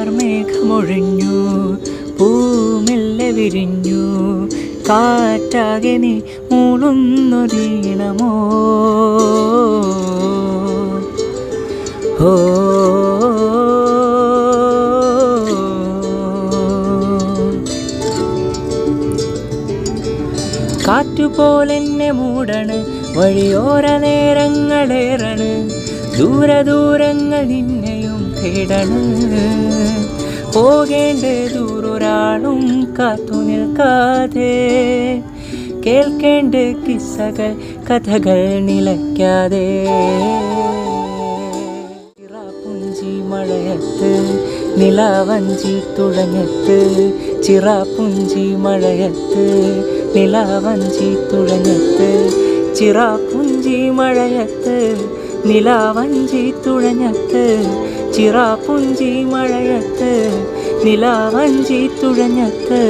പൊഴിഞ്ഞു പൂമെല്ലെ വിരിഞ്ഞു. കാറ്റാകെ നീ മൂളുന്നൊരീണമോ? കാറ്റുപോലെന്നെ മൂടണ് വഴിയോര നേരങ്ങളേറണ്. ദൂരദൂരങ്ങൾ നിന്നെയും തേടണ്. പോകേണ്ട ദൂരൊരാളും കാത്തു നിൽക്കാതെ. കേൾക്കേണ്ട കിസ്സകൾ കഥകൾ നിലയ്ക്കാതെ. ചിറാപ്പുഞ്ചി മഴയത്ത് നിലാവഞ്ചി തുഴഞ്ഞത്ത്. ചിറാപ്പുഞ്ചി മഴയത്ത് നിലാവഞ്ചി തുഴഞ്ഞത്ത്. ചിറാപ്പുഞ്ചി മഴയത്ത് നിലാവഞ്ചി തുഴഞ്ഞത്ത്. ചിറാപ്പുഞ്ചി മഴയത്ത് നിലാവഞ്ചി തുഴഞ്ഞത്ത്.